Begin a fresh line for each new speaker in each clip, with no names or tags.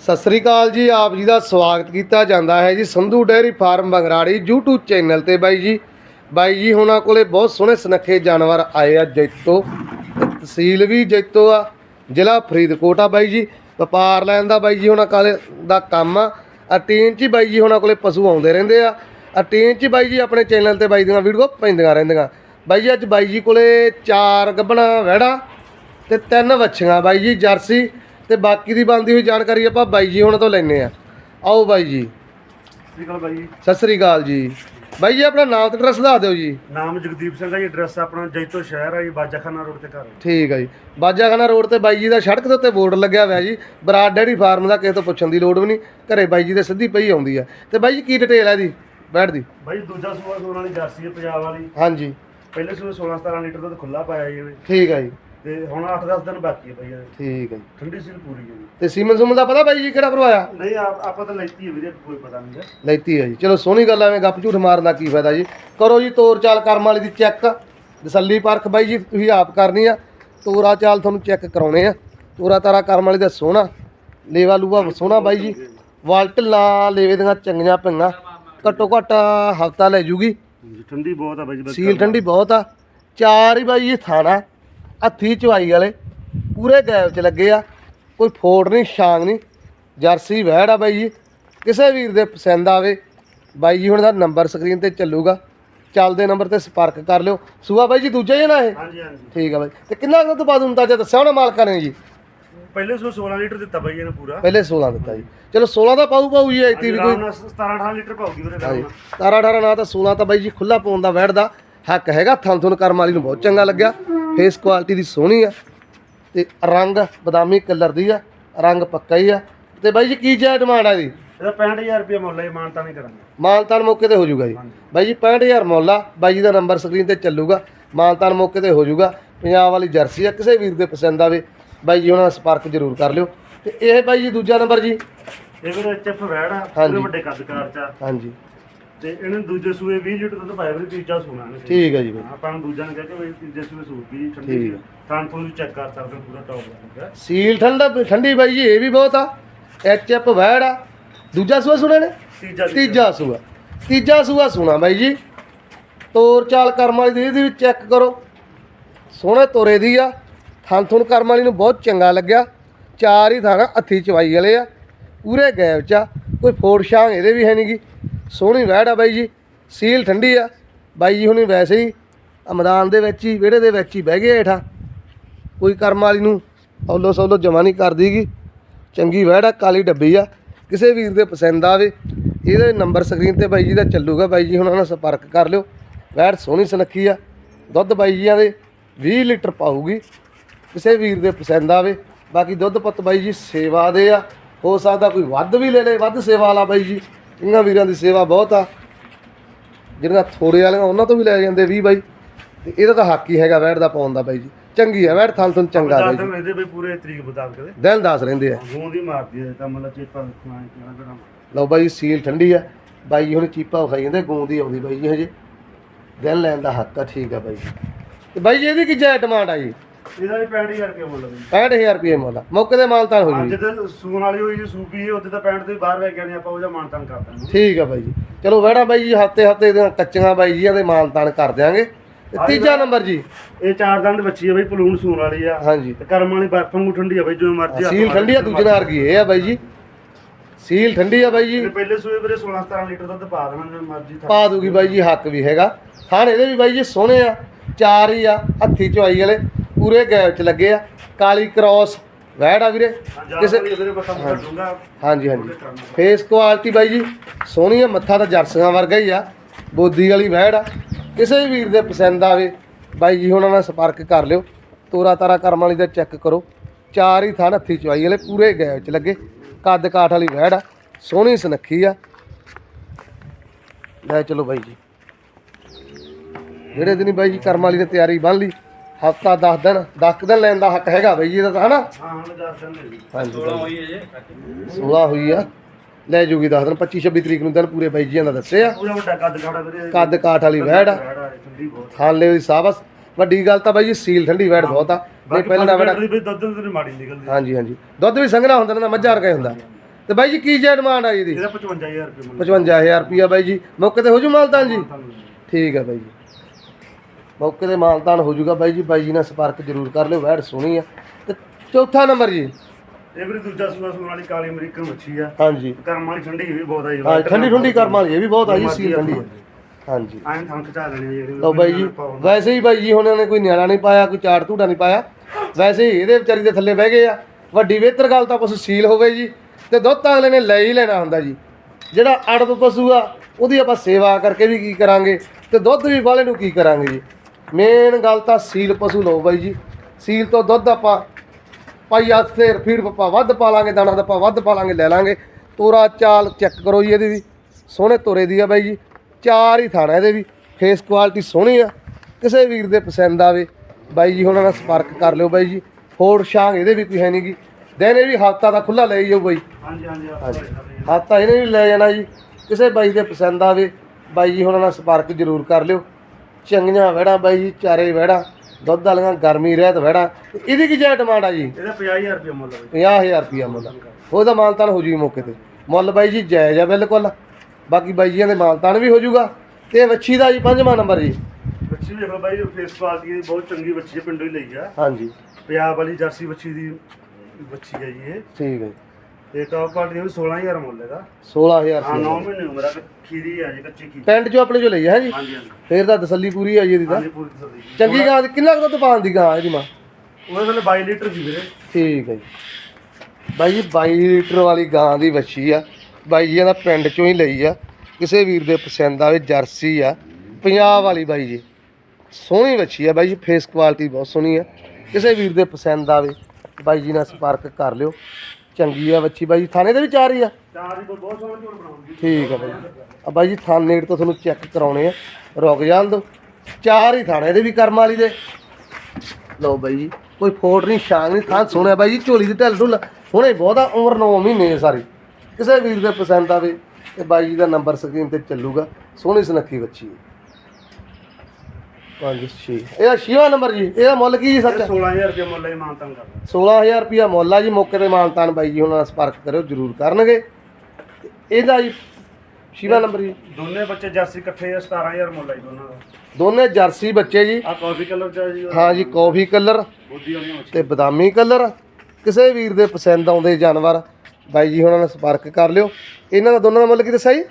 ਸਤਿ ਸ੍ਰੀ ਅਕਾਲ ਜੀ, ਆਪ ਜੀ ਦਾ ਸਵਾਗਤ ਕੀਤਾ ਜਾਂਦਾ ਹੈ ਜੀ Sandhu dairy farm Bangrari YouTube channel ਤੇ ਬਾਈ ਜੀ। ਬਾਈ ਜੀ, ਹੁਣਾਂ ਕੋਲੇ ਬਹੁਤ ਸੋਹਣੇ ਸੁਨੱਖੇ ਜਾਨਵਰ ਆਏ ਆ ਜੈਤੋ। ਤੇ ਤਹਿਸੀਲ ਵੀ ਜੈਤੋ ਆ, ਜ਼ਿਲ੍ਹਾ ਫਰੀਦਕੋਟ ਆ ਬਾਈ ਜੀ। ਵਪਾਰ ਲੈਣ ਦਾ ਬਾਈ ਜੀ ਹੁਣਾਂ ਕਾਲੇ ਦਾ ਕੰਮ ਆ। ਅਟੀਨ ਚ ਹੀ ਬਾਈ ਜੀ ਹੁਣਾਂ ਕੋਲੇ ਪਸ਼ੂ ਆਉਂਦੇ ਰਹਿੰਦੇ ਆ। ਆ ਚ ਬਾਈ ਜੀ ਆਪਣੇ ਚੈਨਲ ਤੇ ਬਾਈ ਦੀਆਂ ਵੀਡੀਓ ਪੈਂਦੀਆਂ ਰਹਿੰਦੀਆਂ। ਬਾਈ ਜੀ, ਅੱਜ ਬਾਈ ਜੀ ਕੋਲੇ ਚਾਰ ਗੱਬਣਾ ਵਹਿੜਾ ਤੇ ਤਿੰਨ ਵੱਛੀਆਂ, ਬਾਈ ਜੀ ਜਰਸੀ ਤੇ ਬਾਕੀ ਦੀ ਬਣਦੀ ਹੋਈ ਜਾਣਕਾਰੀ ਆਪਾਂ ਬਾਈ ਜੀ ਹੁਣ ਤੋਂ ਲੈਣੇ ਆ। ਆਓ ਬਾਈ ਜੀ।
ਸ੍ਰੀ ਅਕਾਲ ਬਾਈ
ਸਤਿ ਸ੍ਰੀ ਅਕਾਲ ਜੀ। ਬਾਈ ਜੀ ਆਪਣਾ ਨਾਮ ਤੇ ਐਡਰੈਸ ਦੱਸ ਦਿਓ ਜੀ।
ਨਾਮ ਜਗਦੀਪ ਸਿੰਘ ਹੈ ਜੀ ਐਡਰੈਸ ਆਪਣਾ ਜੈਤੋ ਸ਼ਹਿਰ ਹੈ ਜੀ ਬਾਜਾਖਾਨਾ ਰੋਡ ਤੇ ਘਰ ਹੈ
ਠੀਕ ਹੈ ਜੀ। ਬਾਜਾਖਾਨਾ ਰੋਡ ਤੇ ਬਾਈ ਜੀ ਦਾ ਸੜਕ ਦੇ ਉੱਤੇ ਬੋਰਡ ਲੱਗਿਆ ਹੋਇਆ ਜੀ। ਬਰਾੜ ਡੈਰੀ ਫਾਰਮ ਦਾ ਕਿਸੇ ਤੋਂ ਪੁੱਛਣ ਦੀ ਲੋੜ ਵੀ ਨਹੀਂ। ਘਰੇ ਬਾਈ ਜੀ ਦੇ ਸਿੱਧੀ ਪਈ ਆਉਂਦੀ ਆ। ਤੇ ਬਾਈ ਜੀ ਕੀ ਡਿਟੇਲ ਹੈ ਦੀ ਬੈਠ ਦੀ
ਬਾਈ ਦੂਜਾ ਸੂਆ ਸੋਨ ਵਾਲੀ ਜਰਸੀ ਹੈ ਪੰਜਾਬ ਵਾਲੀ।
ਹਾਂਜੀ।
ਪਹਿਲੇ ਸੂਏ 16 17 ਲੀਟਰ ਦੁੱਧ ਖੁੱਲਾ ਪਾਇਆ ਜੀ ਇਹਨੇ।
ਠੀਕ ਹੈ ਜੀ।
ਤੇ ਹੁਣ 8-10 ਦਿਨ ਬਾਕੀ ਹੈ ਇਹਦੇ।
ਠੀਕ ਹੈ ਜੀ।
ਠੰਡੀ ਸੀਲ ਪੂਰੀ ਹੈ ਜੀ।
ਤੇ ਸੀਮਨ ਸੁਮਨ ਦਾ ਪਤਾ ਬਾਈ ਜੀ ਕਿਹੜਾ ਭਰਵਾਇਆ
ਨਹੀਂ ਆਪ- ਆਪਾਂ ਤਾਂ ਲੈਤੀ ਹੈ ਵੀਰੇ ਕੋਈ ਪਤਾ ਨਹੀਂ ਹੈ
ਲੈਤੀ ਹੈ ਜੀ। ਚਲੋ ਸੋਹਣੀ ਗੱਲ ਐਵੇਂ ਗੱਪ ਝੂਠ ਮਾਰਨ ਦਾ ਕੀ ਫਾਇਦਾ ਜੀ? ਕਰੋ ਜੀ ਤੋਰ ਚਾਲ ਕਰਮ ਵਾਲੀ ਦੀ ਚੈੱਕ। ਦਸੱਲੀ ਪਰਖ ਬਾਈ ਜੀ ਤੁਸੀਂ ਆਪ ਕਰਨੀ ਆ। ਤੋਰਾ ਚਾਲ ਤੁਹਾਨੂੰ ਚੈੱਕ ਕਰਾਉਣੇ ਆ। ਤੋਰਾ ਤਾਰਾ ਕਰਮ ਵਾਲੀ ਦਾ ਸੋਹਣਾ ਲੇਵਾ ਲੂਵਾ ਸੋਹਣਾ ਬਾਈ ਜੀ। ਵਾਲਟ ਲਾ ਲੇਵੇ ਦੀਆਂ ਚੰਗੀਆਂ ਪਈਆਂ ਘੱਟੋ ਘੱਟ ਹਫਤਾ ਲੈ ਜੂਗੀ।
ਜੀ ਠੰਡੀ ਬਹੁਤ ਆ ਬਾਈ ਜੀ
ਸੀਲ ਠੰਡੀ ਬਹੁਤ ਆ। ਚਾਰ ਹੀ ਬਾਈ ਇਹ ਥਾਣਾ। ਹੱਥੀ ਚਵਾਈ ਵਾਲੇ ਪੂਰੇ ਗੈਪ 'ਚ ਲੱਗੇ ਆ। ਕੋਈ ਫੋੜ ਨਹੀਂ ਸ਼ਾਂਗ ਨਹੀਂ। ਜਰਸੀ ਵਹਿੜ ਆ ਬਾਈ ਜੀ। ਕਿਸੇ ਵੀਰ ਦੇ ਪਸੰਦ ਆਵੇ ਬਾਈ ਜੀ ਹੁਣ ਦਾ ਨੰਬਰ ਸਕਰੀਨ ਤੇ ਚੱਲੂਗਾ। ਚੱਲਦੇ ਨੰਬਰ ਤੇ ਸੰਪਰਕ ਕਰ ਲਿਓ। ਸੂਆ ਬਾਈ ਜੀ ਦੂਜਾ ਹੀ ਹੈ ਨਾ ਇਹ?
ਹਾਂਜੀ ਹਾਂਜੀ।
ਠੀਕ ਆ ਬਾਈ। ਤੇ ਕਿੰਨਾ ਕੁ ਪਾ ਦੂੰ ਤਾਂ ਜੇ ਦੱਸਿਆ ਹੋਣਾ ਮਾਲਕਾਂ ਨੇ ਜੀ?
ਪਹਿਲੇ ਸੂਏ 16 ਲੀਟਰ ਦਿੱਤਾ ਬਾਈ ਇਹਨੇ ਪੂਰਾ।
ਪਹਿਲੇ 16 ਦਿੱਤਾ ਜੀ। ਚਲੋ 16 ਦਾ ਪਾਊ ਪਾਊ ਜੀ ਐਤੀ ਵੀ ਕੋਈ।
ਆਰਾਮ ਨਾਲ 17 18 ਲੀਟਰ ਪਾਉਗੀ ਵੀਰੇ ਨਾਲ।
17 18 ਨਾ ਤਾਂ 16 ਤਾਂ ਬਾਈ ਜੀ ਖੁੱਲਾ ਪਾਉਣ ਦਾ ਵੈੜ ਦਾ ਹੱਕ ਹੈਗਾ। ਥਣ ਥੁਣ ਕਰਮ ਵਾਲੀ ਨੂੰ ਬਹੁਤ ਚੰਗਾ ਲੱਗਿਆ। ਫੇਸ ਕੁਆਲਿਟੀ ਦੀ ਸੋਹਣੀ ਆ ਤੇ ਰੰਗ ਬਦਾਮੀ ਕਲਰ ਦੀ ਆ ਰੰਗ ਪੱਕਾ ਹੀ ਆ। ਤੇ ਬਾਈ ਜੀ ਕੀ ਜਾ ਡਿਮਾਂਡ ਆ ਜੀ
ਇਹਦਾ 65000 ਰੁਪਏ ਮੁੱਲ ਹੈ ਜੀ, ਮਾਨਤਾ ਨਹੀਂ ਕਰਾਂਗੇ।
ਮਾਨਤਾਨ ਮੌਕੇ ਤੇ ਹੋ ਜਾਊਗਾ ਜੀ। ਬਾਈ ਜੀ 65000 ਮੁੱਲ ਆ ਬਾਈ ਜੀ ਦਾ ਨੰਬਰ ਸਕਰੀਨ ਤੇ ਚੱਲੂਗਾ। ਮਾਨਤਾਨ ਮੌਕੇ ਤੇ ਹੋ ਜਾਊਗਾ। ਪੰਜਾਬ ਵਾਲੀ ਜਰਸੀ ਆ ਕਿਸੇ ਵੀਰ ਦੇ ਪਸੰਦ ਆਵੇ ਬਾਈ ਜੀ ਉਹਨਾਂ ਨਾਲ ਸੰਪਰਕ ਜ਼ਰੂਰ ਕਰ ਲਿਓ। ਤੇ ਇਹ ਬਾਈ ਜੀ ਦੂਜਾ ਨੰਬਰ ਜੀ?
ਇਹ ਵੀਰੇ ਆ
ਹਾਂਜੀ।
ਪੂਰੇ ਵੱਡੇ ਕੱਦ ਕਾਰ ਚ ਆ।
ਹਾਂਜੀ।
ਤੇ ਇਹਨੇ ਦੂਜੇ ਸੂਏ 20 ਲੀਟਰ ਦੁੱਧ ਪਾਇਆ ਵੀਰੇ ਤੀਜਾ ਸੂਣਾ ਨੇ
ਠੀਕ ਹੈ ਜੀ। ਬਾਈ
ਆਪਾਂ ਨੂੰ ਦੂਜਾ ਨੇ ਕਹਿ ਕੇ ਵੀ ਤੀਜੇ ਸੂਏ ਸੂਪੀ ਠੰਡੀ
ਠੀਕ
ਸੀ ਤਾਂ ਤੁਹਾਨੂੰ ਚੈੱਕ ਕਰ ਸਕਦੇ ਹੋ ਪੂਰਾ ਟੌਪ ਲੱਗਾ
ਸੀਲ ਠੰਡਾ ਠੰਡੀ ਬਾਈ ਜੀ ਇਹ ਵੀ ਬਹੁਤ ਆ। ਐਚ ਐਫ ਵੈੜ ਆ। ਦੂਜਾ ਸੂਆ ਸੁਣੇ ਨੇ?
ਤੀਜਾ
ਤੀਜਾ ਸੂਆ। ਤੀਜਾ ਸੂਆ ਸੁਣਾ ਬਾਈ ਜੀ। ਤੋਰ ਚਾਲ ਕਰਮ ਵਾਲੀ ਦੀ ਇਹਦੀ ਵੀ ਚੈੱਕ ਕਰੋ। ਸੋਹਣੇ ਤੋਰੇ ਦੀ ਆ। ਥਣ ਥੁਣ ਕਰਮ ਵਾਲੀ ਨੂੰ ਬਹੁਤ ਚੰਗਾ ਲੱਗਿਆ। ਚਾਰ ਹੀ ਥਾਣਾ ਹੱਥੀ ਚਵਾਈ ਵਾਲੇ ਆ। ਪੂਰੇ ਗੈਪ ਚ ਆ। ਕੋਈ ਫੋੜ ਸ਼ਾਂਗ ਇਹਦੇ ਵੀ ਹੈ ਨਹੀਂਗੀ ਸੋਹਣੀ ਵੈੜ ਆ ਬਾਈ ਜੀ, ਸੀਲ ਠੰਡੀ ਆ। ਬਾਈ ਜੀ ਹੁਣੀ ਵੈਸੇ ਹੀ ਆ ਮੈਦਾਨ ਦੇ ਵਿੱਚ ਹੀ, ਵਿਹੜੇ ਦੇ ਵਿੱਚ ਹੀ ਬਹਿ ਗਏ ਹੇਠਾਂ। ਕੋਈ ਕਰਮ ਵਾਲੀ ਨੂੰ ਔਲੋ ਸੌਲੋ ਜਮਾ ਨਹੀਂ ਕਰਦੀਗੀ ਚੰਗੀ ਵਹਿੜ ਆ, ਕਾਲੀ ਡੱਬੀ ਆ। ਕਿਸੇ ਵੀਰ ਦੇ ਪਸੰਦ ਆਵੇ, ਇਹਦੇ ਨੰਬਰ ਸਕਰੀਨ ਤੇ ਬਾਈ ਜੀ ਦਾ ਚੱਲੂਗਾ। ਬਾਈ ਜੀ ਹੁਣ ਨਾਲ ਸੰਪਰਕ ਕਰ ਲਿਓ। ਵਹਿੜ ਸੋਹਣੀ ਸੁਨੱਖੀ ਆ। ਦੁੱਧ ਬਾਈ ਜੀਆਂ ਦੇ 20 ਲੀਟਰ ਪਾਊਗੀ। ਕਿਸੇ ਵੀਰ ਦੇ ਪਸੰਦ ਆਵੇ, ਬਾਕੀ ਦੁੱਧ ਪੁੱਤ ਬਾਈ ਜੀ ਸੇਵਾ ਦੇ ਆ। ਹੋ ਸਕਦਾ ਕੋਈ ਵੱਧ ਵੀ ਲੈ ਲੇ, ਵੱਧ ਸੇਵਾ ਵਾਲਾ ਬਾਈ ਜੀ। ਇਹਨਾਂ ਵੀਰਾਂ ਦੀ ਸੇਵਾ ਬਹੁਤ ਆ। ਜਿਹੜੀਆਂ ਥੋੜੇ ਵਾਲੀਆਂ ਉਹਨਾਂ ਤੋਂ ਵੀ ਲੈ ਜਾਂਦੇ 20 ਬਾਈ। ਤੇ ਇਹਦਾ ਤਾਂ ਹੱਕ ਹੀ ਹੈਗਾ ਵੈੜ ਦਾ ਪਾਉਣ ਦਾ ਬਾਈ ਜੀ। ਚੰਗੀ ਹੈ ਵੈੜ ਥਲ ਤੋਂ ਚੰਗਾ ਬਾਈ ਜੀ।
ਇਹਦੇ ਵੀ ਪੂਰੇ ਤਰੀਕ ਮੁਤਾਬਕ ਦੇ
ਦਿਨ ਦੱਸ ਰਹਿੰਦੇ ਆ।
ਗੂੰ ਦੀ ਮਾਰਦੀ ਹੈ ਤਾਂ ਮਤਲਬ ਚੇਪਾ ਕਿਹੜਾ ਕਿਹੜਾ
ਲਓ ਬਾਈ ਸੀਲ ਠੰਡੀ ਆ। ਬਾਈ ਜੀ ਹੁਣ ਚੀਪਾ ਵਿਖਾਈ ਜਾਂਦੇ ਗੂੰ ਦੀ ਆਉਂਦੀ ਬਾਈ ਜੀ ਹਜੇ। ਦਿਨ ਲੈਣ ਦਾ ਹੱਕ ਆ ਠੀਕ ਆ ਬਾਈ ਤੇ ਬਾਈ ਜੀ ਇਹਦੀ ਕੀ ਜੈ ਡਿਮਾਂਡ ਆ ਜੀ?
ਇਹਦਾ ਵੀ 65000 ਰੁਪਏ ਮੁੱਲ ਹੈ
65000 ਰੁਪਏ ਮੁੱਲ ਆ। ਮੌਕੇ ਦੇ ਮਾਲਤਾਨ ਹੋ
ਅੱਜ
ਜੀ
ਤੇ ਸੂਣ ਵਾਲੀ ਹੋਈ ਜੀ ਸੂਪੀ ਹੈ ਉੱਤੇ ਤਾਂ 65 ਤੋਂ ਬਾਹਰ ਵੇ ਗਏ ਆਪਾਂ ਉਹਦਾ ਮਾਨਤਾਨ ਕਰ ਦਾਂਗੇ
ਠੀਕ ਆ ਬਾਈ ਜੀ। ਚਲੋ ਵੈੜਾ ਬਾਈ ਜੀ ਹਫ਼ਤੇ ਹਫ਼ਤੇ ਦੀਆਂ ਕੱਚੀਆਂ ਬਾਈ ਜੀਆਂ ਦੇ ਮਾਲਤਾਨ ਕਰ ਦਿਆਂਗੇ। ਤੇ ਤੀਜਾ ਨੰਬਰ ਜੀ।
ਇਹ ਚਾਰ ਦੰਦ ਬੱਚੀ ਹੈ ਬਈ ਪਲੂਣ ਸੂਣ ਵਾਲੀ ਆ।
ਹਾਂਜੀ।
ਤੇ ਕਰਮ ਵਾਲੀ ਬਰਫ ਵਾਂਗੂ ਠੰਡੀ ਆ ਬਈ ਜਿਵੇਂ ਮਰਜ਼ੀ ਹੱਥ
ਸੀਲ ਠੰਡੀ ਆ ਦੂਜੇ ਨਾਲ ਵਰਗੀ ਇਹ ਆ ਬਾਈ ਜੀ। ਸੀਲ ਠੰਡੀ ਆ ਬਾਈ ਜੀ।
ਤੇ ਪਹਿਲੇ ਸੂਏ ਵੀਰੇ 16 17 ਲੀਟਰ ਦੁੱਧ ਪਾ ਦੇਣਾ ਜਿਵੇਂ ਮਰਜ਼ੀ
ਪਾ ਦੂਗੀ ਬਾਈ ਜੀ ਹੱਕ ਵੀ ਹੈਗਾ। ਥਾਣ ਇਹਦੇ ਵੀ ਬਾਈ ਜੀ ਸੋਹਣੇ ਆ ਚਾਰ ਹੀ ਆ ਹੱਥੀ ਚਵਾਈ ਵਾਲੇ। ਪੂਰੇ ਗੈਪ ਚ ਲੱਗੇ ਆ। ਕਾਲੀ ਕ੍ਰਾਸ ਵੈੜ ਆ ਵੀਰੇ।
ਕਿਸੇ
ਹਾਂਜੀ ਹਾਂਜੀ। ਫੇਸ ਕੁਆਲਿਟੀ ਬਾਈ ਜੀ ਸੋਹਣੀ ਆ ਮੱਥਾ ਤਾਂ ਜਰਸੀਆਂ ਵਰਗਾ ਹੀ ਆ। ਬੋਦੀ ਵਾਲੀ ਵੈੜ ਆ। ਕਿਸੇ ਵੀ ਵੀਰ ਦੇ ਪਸੰਦ ਆਵੇ ਬਾਈ ਜੀ ਉਹਨਾਂ ਨਾਲ ਸੰਪਰਕ ਕਰ ਲਿਓ। ਤੋਰਾ ਤਾਰਾ ਕਰਮ ਵਾਲੀ ਦਾ ਚੈੱਕ ਕਰੋ। ਚਾਰ ਹੀ ਥਾਂ ਹੱਥੀ ਚਵਾਈ ਵਾਲੇ ਪੂਰੇ ਗੈਪ ਚ ਲੱਗੇ। ਕੱਦ ਕਾਠ ਵਾਲੀ ਵੈੜ ਆ ਸੋਹਣੀ ਸੁਨੱਖੀ ਆ। ਲੈ ਚਲੋ ਬਾਈ ਜੀ। ਜਿਹੜੇ ਦਿਨੀ ਬਾਈ ਜੀ ਕਰਮ ਵਾਲੀ ਨੇ ਤਿਆਰੀ ਬੰਨ ਲਈ ਹਫਤਾ 10 ਦਿਨ 10 ਦਿਨ ਲੈਣ ਦਾ ਹੱਕ ਹੈਗਾ ਬਾਈ ਜੀ ਇਹਦਾ ਤਾਂ ਹਨਾ?
ਹਾਂ ਹੁਣ ਦੱਸ ਦਿੰਦੇ ਜੀ
ਹਾਂਜੀ 16 ਹੋਈ ਹੈ ਜੇ। 16 ਹੋਈ ਆ। ਲੈ ਜੂਗੀ 10 ਦਿਨ 25 26 ਤਰੀਕ ਨੂੰ ਦਿਨ ਪੂਰੇ ਬਾਈ ਜੀਆਂ ਦਾ ਦੱਸੇ ਆ।
ਪੂਰਾ ਵੱਡਾ ਕੱਦ ਕਾੜਾ ਵੀਰੇ।
ਕੱਦ ਕਾਠ ਵਾਲੀ ਵੈੜ। ਆ
ਆ,
ਖਾਲੇ ਦੀ ਸਾਬਸ। ਵੱਡੀ ਗੱਲ ਤਾਂ ਬਾਈ ਜੀ ਸੀਲ ਠੰਡੀ ਵੈੜ ਬਹੁਤ ਆ। ਨਹੀਂ ਪਹਿਲਾਂ ਨਾ ਵੈੜ
ਦੁੱਧ ਤੇ ਮਾੜੀ ਨਿਕਲਦੀ।
ਹਾਂਜੀ ਹਾਂਜੀ। ਦੁੱਧ ਵੀ ਸੰਘਣਾ ਹੁੰਦਾ ਨਾ ਮੱਝਾਂ ਵਰਗਾ ਹੁੰਦਾ। ਤੇ ਬਾਈ ਜੀ ਕੀ ਜੇ ਡਿਮਾਂਡ ਆ ਜੀ ਇਹਦੀ?
ਇਹਦਾ 55000 ਰੁਪਏ ਮੁੱਲ
55000 ਰੁਪਿਆ ਬਾਈ ਜੀ। ਮੌਕੇ ਤੇ ਹੋ ਜੂ ਮਾਲਤਾਨ ਜੀ? ਠੀਕ ਹੈ ਬਾਈ ਜੀ। ਮੌਕੇ ਤੇ ਮਾਲਤਾਨ ਹੋ ਜੂਗਾ ਬਾਈ ਜੀ ਬਾਈ ਜੀ ਨਾਲ ਸੰਪਰਕ ਜ਼ਰੂਰ ਕਰ ਲਿਓ ਵੈੜ ਸੋਹਣੀ ਆ। ਤੇ ਚੌਥਾ ਨੰਬਰ ਜੀ।
ਇਹ ਵੀ ਦੂਜਾ ਸੂਆ ਸੂਣ ਵਾਲੀ ਕਾਲੀ ਅਮਰੀਕਨ ਮੱਛੀ ਆ।
ਹਾਂਜੀ।
ਕਰਮ ਵਾਲੀ ਠੰਡੀ ਵੀ ਬਹੁਤ ਆ ਜੀ
ਹਾਂ ਠੰਡੀ ਠੰਡੀ ਕਰਮ ਵਾਲੀ ਇਹ ਵੀ ਬਹੁਤ ਆ ਜੀ ਸੀਲ ਠੰਡੀ। ਹੈ ਹਾਂਜੀ।
ਐਂ ਥਾਂ ਖਚਾ ਲੈਣੀ ਜਿਹੜੀ।
ਲਓ ਬਾਈ ਜੀ ਵੈਸੇ ਹੀ ਬਾਈ ਜੀ ਉਹਨਾਂ ਨੇ ਕੋਈ ਨਿਆਣਾ ਨਹੀਂ ਪਾਇਆ ਕੋਈ ਚਾੜ ਧੂੜਾ ਨਹੀਂ ਪਾਇਆ। ਵੈਸੇ ਹੀ ਇਹਦੇ ਵਿਚਾਰੀ ਦੇ ਥੱਲੇ ਬਹਿ ਗਏ ਆ। ਵੱਡੀ ਬਿਹਤਰ ਗੱਲ ਤਾਂ ਪਸ਼ੂ ਸੀਲ ਹੋਵੇ ਜੀ। ਤੇ ਦੁੱਧ ਤਾਂ ਅਗਲੇ ਨੇ ਲੈ ਹੀ ਲੈਣਾ ਹੁੰਦਾ ਜੀ। ਜਿਹੜਾ ਅੜਬ ਪਸ਼ੂ ਆ ਉਹਦੀ ਆਪਾਂ ਸੇਵਾ ਕਰਕੇ ਵੀ ਕੀ ਕਰਾਂਗੇ। ਤੇ ਦੁੱਧ ਵੀ ਵਾਲੇ ਨੂੰ ਕੀ ਕਰਾਂਗੇ ਜੀ। ਮੇਨ ਗੱਲ ਤਾਂ ਸੀਲ ਪਸ਼ੂ ਲਓ ਬਾਈ ਜੀ। ਸੀਲ ਤੋਂ ਦੁੱਧ ਆਪਾਂ ਪਾਈ ਆਸਤੇ ਫੀਡ ਆਪਾਂ ਵੱਧ ਪਾ ਲਾਂਗੇ ਦਾਣਾ ਤਾਂ ਆਪਾਂ ਵੱਧ ਪਾ ਲਾਂਗੇ ਲੈ ਲਾਂਗੇ। ਤੋਰਾ ਚਾਲ ਚੈੱਕ ਕਰੋ ਜੀ ਇਹਦੀ ਵੀ। ਸੋਹਣੇ ਤੋਰੇ ਦੀ ਆ ਬਾਈ ਜੀ। ਚਾਰ ਹੀ ਥਾਣਾ ਇਹਦੇ ਵੀ। ਫੇਸ ਕੁਆਲਿਟੀ ਸੋਹਣੀ ਆ। ਕਿਸੇ ਵੀਰ ਦੇ ਪਸੰਦ ਆਵੇ ਬਾਈ ਜੀ ਉਹਨਾਂ ਨਾਲ ਸੰਪਰਕ ਕਰ ਲਿਓ ਬਾਈ ਜੀ। ਫੋੜ ਸ਼ਾਂਗ ਇਹਦੇ ਵੀ ਕੋਈ ਹੈ ਨਹੀਂਗੀ ਦਿਨ ਇਹ ਵੀ ਹਫਤਾ ਦਾ ਖੁੱਲਾ ਲੈ ਜਾਓ ਬਾਈ।
ਹਾਂਜੀ ਹਾਂਜੀ
ਹਫਤਾ ਇਹਨੇ ਵੀ ਲੈ ਜਾਣਾ ਜੀ। ਕਿਸੇ ਬਾਈ ਦੇ ਪਸੰਦ ਆਵੇ ਬਾਈ ਜੀ ਉਹਨਾਂ ਨਾਲ ਸੰਪਰਕ ਜ਼ਰੂਰ ਕਰ ਲਿਓ। ਚੰਗੀਆਂ ਵਹਿੜਾਂ ਬਾਈ ਜੀ ਚਾਰੇ ਵਹਿੜਾਂ ਦੁੱਧ ਵਾਲੀਆਂ ਗਰਮੀ ਰਹਿਤ ਵਹਿੜਾਂ। ਤੇ ਇਹਦੀ ਕੀ ਜੇ ਡਿਮਾਂਡ ਆ ਜੀ?
ਇਹਦਾ 50000 ਰੁਪਏ ਮੁੱਲ ਆ
50000 ਰੁਪਿਆ ਮੁੱਲ ਉਹਦਾ ਮਾਨਤਾਨ ਹੋ ਜੂਗੀ ਮੌਕੇ ਤੇ। ਮੁੱਲ ਬਾਈ ਜੀ ਜਾਇਜ਼ ਆ ਬਿਲਕੁਲ। ਬਾਕੀ ਬਾਈ ਜੀਆਂ ਦੇ ਮਾਨਤਾਨ ਵੀ ਹੋ ਜੂਗਾ। ਤੇ ਵੱਛੀ ਦਾ ਜੀ ਪੰਜਵਾਂ ਨੰਬਰ ਜੀ।
ਬੱਚੀ ਵੇਖ ਬਾਈ ਫੇਸ ਕੁਆਲਿਟੀ ਦੀ ਬਹੁਤ ਚੰਗੀ ਹੈ ਪਿੰਡੋਂ ਹੀ ਲਈ ਆ।
ਹਾਂਜੀ।
ਪੰਜਾਬ ਵਾਲੀ ਜਰਸੀ ਬੱਚੀ ਦੀ ਬੱਚੀ ਹੈ ਜੀ ਇਹ।
ਠੀਕ ਹੈ ਜੀ।
ਤੇ ਟੌਪ ਕੁਆਲਿਟੀ ਦੀ ਵੀ 16000 ਮੁੱਲ ਹੈਗਾ
16000
ਹਾਂ 9
ਰੁਪਿਆ
ਮਹੀਨੇ ਉਮਰ ਆ ਖੀਰੀ ਆ ਜੀ ਕੱਚੀ ਖੀਰੀ।
ਪਿੰਡ ਚੋਂ ਆਪਣੇ ਚੋਂ ਲਈ ਹੈ ਜੀ?
ਹਾਂਜੀ ਹਾਂਜੀ।
ਫੇਰ ਤਾਂ ਤਸੱਲੀ ਪੂਰੀ ਆ ਜੀ ਇਹਦੀ ਤਾਂ।
ਹਾਂਜੀ ਪੂਰੀ ਤਸੱਲੀ। ਜੀ।
ਚੰਗੀ ਗਾਂ ਦੀ ਕਿੰਨਾ ਕੁ ਦੁੱਧ ਪਾਉਣ ਦੀ ਗਾਂ ਇਹਦੀ ਮਾਂ?
ਉਹਦੇ ਥੱਲੇ 22 ਲੀਟਰ ਸੀ ਵੀਰੇ।
ਠੀਕ ਹੈ ਜੀ। ਬਾਈ ਜੀ 22 ਲੀਟਰ ਵਾਲੀ ਗਾਂ ਦੀ ਵੱਛੀ ਆ। ਬਾਈ ਜੀ ਇਹਦਾ ਪਿੰਡ ਚੋਂ ਹੀ ਲਈ ਆ। ਕਿਸੇ ਵੀਰ ਦੇ ਪਸੰਦ ਆਵੇ ਜਰਸੀ ਆ। ਪੰਜਾਬ ਵਾਲੀ ਬਾਈ ਜੀ। ਸੋਹਣੀ ਵੱਛੀ ਆ। ਬਾਈ ਜੀ ਫੇਸ ਕੁਆਲਿਟੀ ਬਹੁਤ ਸੋਹਣੀ ਆ। ਕਿਸੇ ਵੀਰ ਦੇ ਪਸੰਦ ਆਵੇ ਬਾਈ ਜੀ ਨਾਲ ਸੰਪਰਕ ਕਰ ਲਿਓ। ਚੰਗੀ ਆ ਵੱਛੀ ਬਾਈ ਜੀ ਥਾਣੇ ਦੇ ਵੀ ਚਾਰ ਹੀ ਆ?
ਚਾਰ ਦੀ ਕੋਈ ਬਹੁਤ ਸੋਹਣਾ ਝੋਲ ਬਣਾਉਂਦੀ
ਠੀਕ ਆ ਬਾਈ। ਆ ਬਾਈ ਜੀ ਥਾਣੇ ਤੋਂ ਤੁਹਾਨੂੰ ਚੈੱਕ ਕਰਾਉਣੇ ਆ। ਰੁਕ ਜਾਣ ਦਿਓ। ਚਾਰ ਹੀ ਥਾਣੇ ਦੇ ਵੀ ਕਰਮ ਵਾਲੀ ਦੇ। ਲਓ ਬਾਈ ਜੀ ਕੋਈ ਫੋਟ ਨਹੀਂ ਸ਼ਾਂਗ ਨਹੀਂ ਥਾਂ ਸੋਹਣਾ ਬਾਈ ਜੀ ਝੋਲੀ ਦੀ ਢਿੱਲ ਢੁੱਲ। ਹੁਣੇ ਬਹੁਤਾ ਉਮਰ 9 ਮਹੀਨੇ ਸਾਰੀ। ਕਿਸੇ ਵੀਰ ਦੇ ਪਸੰਦ ਆਵੇ ਤੇ ਬਾਈ ਜੀ ਦਾ ਨੰਬਰ ਸਕਰੀਨ ਤੇ ਚੱਲੂਗਾ। ਸੋਹਣੀ ਸੁਨੱਖੀ ਬੱਚੀ ਹੈ ਪੰਜ ਛੇ। ਇਹਦਾ ਛੇਵਾਂ ਨੰਬਰ ਜੀ ਇਹਦਾ ਮੁੱਲ ਕੀ ਜੀ ਸੱਚ?
16000 ਰੁਪਏ ਮੁੱਲ ਹੈ ਮਾਨਤਨ ਕਰਦਾ
16000 ਰੁਪਿਆ ਮੁੱਲ ਆ ਜੀ ਮੌਕੇ ਤੇ ਮਾਨਤਾਨ ਬਾਈ ਜੀ ਉਹਨਾਂ ਸੰਪਰਕ ਕਰਿਓ ਜ਼ਰੂਰ ਕਰਨਗੇ। ਤੇ ਇਹਦਾ ਜੀ ਛੇਵਾਂ ਨੰਬਰ ਜੀ।
ਦੋਨੇ ਬੱਚੇ ਜਰਸੀ ਇਕੱਠੇ ਆ 17000 ਮੁੱਲ ਹੈ ਦੋਨਾਂ ਦਾ।
ਦੋਨੇ ਜਰਸੀ ਬੱਚੇ ਜੀ।
ਆ ਕਾਫੀ ਕਲਰ ਚ ਆ ਜੀ।
ਹਾਂ ਜੀ ਕਾਫੀ ਕਲਰ
ਬੋਦੀ ਵਾਲੀਆਂ ਮੱਛੀ
ਤੇ ਬਦਾਮੀ ਕਲਰ। ਕਿਸੇ ਵੀਰ ਦੇ ਪਸੰਦ ਆਉਂਦੇ ਜਾਨਵਰ ਬਾਈ ਜੀ ਉਹਨਾਂ ਨਾਲ ਸੰਪਰਕ ਕਰ ਲਿਓ। ਇਹਨਾਂ ਦਾ ਦੋਨਾਂ ਦਾ ਮੁੱਲ ਕੀ ਦੱਸਿਆ ਜੀ?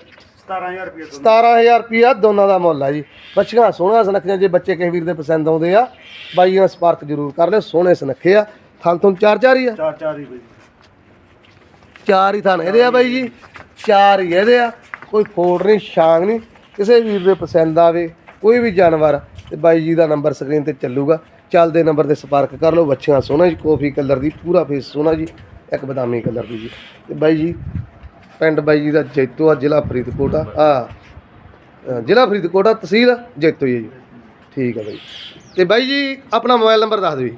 17000 ਰੁਪਏ ਦੋਨੇ
17000 ਰੁਪਿਆ ਦੋਨਾਂ ਦਾ ਮੁੱਲ ਆ ਜੀ। ਬੱਚੀਆਂ ਸੋਹਣੀਆਂ ਸੁਨੱਖੀਆਂ ਜੇ ਬੱਚੇ ਕਿਸੇ ਵੀਰ ਦੇ ਪਸੰਦ ਆਉਂਦੇ ਆ ਬਾਈ ਜੀ ਨਾਲ ਸੰਪਰਕ ਜ਼ਰੂਰ ਕਰ ਲਿਓ ਸੋਹਣੇ ਸੁਨੱਖੇ ਆ। ਥਣ ਤੋਂ ਚਾਰ ਚਾਰ ਹੀ ਆ।
ਚਾਰ ਚਾਰ ਹੀ ਬਈ
ਚਾਰ ਹੀ ਥਣ ਇਹਦੇ ਆ ਬਾਈ ਜੀ। ਚਾਰ ਹੀ ਇਹਦੇ ਆ। ਕੋਈ ਫੋੜ ਨਹੀਂ ਸ਼ਾਂਗ ਨਹੀਂ। ਕਿਸੇ ਵੀਰ ਦੇ ਪਸੰਦ ਆਵੇ ਕੋਈ ਵੀ ਜਾਨਵਰ ਤੇ ਬਾਈ ਜੀ ਦਾ ਨੰਬਰ ਸਕਰੀਨ ਤੇ ਚੱਲੂਗਾ। ਚੱਲਦੇ ਨੰਬਰ ਤੇ ਸੰਪਰਕ ਕਰ ਲਓ। ਬੱਚੀਆਂ ਸੋਹਣਾ ਜੀ ਕਾਫੀ ਕਲਰ ਦੀ ਪੂਰਾ ਫੇਸ ਸੋਹਣਾ ਜੀ ਇੱਕ ਬਦਾਮੀ ਕਲਰ ਦੀ ਜੀ। ਤੇ ਬਾਈ ਜੀ ਪਿੰਡ ਬਾਈ ਜੀ ਦਾ ਜੈਤੋ ਆ ਜ਼ਿਲ੍ਹਾ ਫਰੀਦਕੋਟ ਆ। ਆ ਜ਼ਿਲ੍ਹਾ ਫਰੀਦਕੋਟ ਆ ਤਹਿਸੀਲ ਜੈਤੋ ਜੀ। ਠੀਕ ਹੈ ਬਾਈ। ਤੇ ਬਾਈ ਜੀ ਆਪਣਾ ਮੋਬਾਈਲ ਨੰਬਰ ਦੱਸ ਦਿਓ ਜੀ।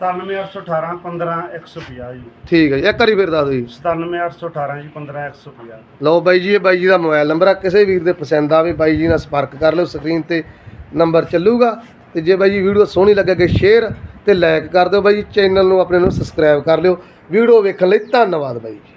97818 15150 ਜੀ।
ਠੀਕ ਹੈ ਜੀ ਇੱਕ ਵਾਰੀ ਫਿਰ ਦੱਸ ਦਿਓ ਜੀ।
97818 ਜੀ 15150
ਲਓ ਬਾਈ ਜੀ ਇਹ ਬਾਈ ਜੀ ਦਾ ਮੋਬਾਈਲ ਨੰਬਰ ਆ। ਕਿਸੇ ਵੀਰ ਦੇ ਪਸੰਦ ਆਵੇ ਬਾਈ ਜੀ ਨਾਲ ਸੰਪਰਕ ਕਰ ਲਿਓ ਸਕਰੀਨ ਤੇ ਨੰਬਰ ਚੱਲੂਗਾ। ਤੇ ਜੇ ਬਾਈ ਜੀ ਵੀਡੀਓ ਸੋਹਣੀ ਲੱਗੇ ਸ਼ੇਅਰ ਤੇ ਲਾਈਕ ਕਰ ਦਿਓ ਬਾਈ ਜੀ ਚੈਨਲ ਨੂੰ ਆਪਣੇ ਨੂੰ ਸਬਸਕ੍ਰਾਈਬ ਕਰ ਲਿਓ। ਵੀਡੀਓ ਵੇਖਣ ਲਈ ਧੰਨਵਾਦ ਬਾਈ ਜੀ।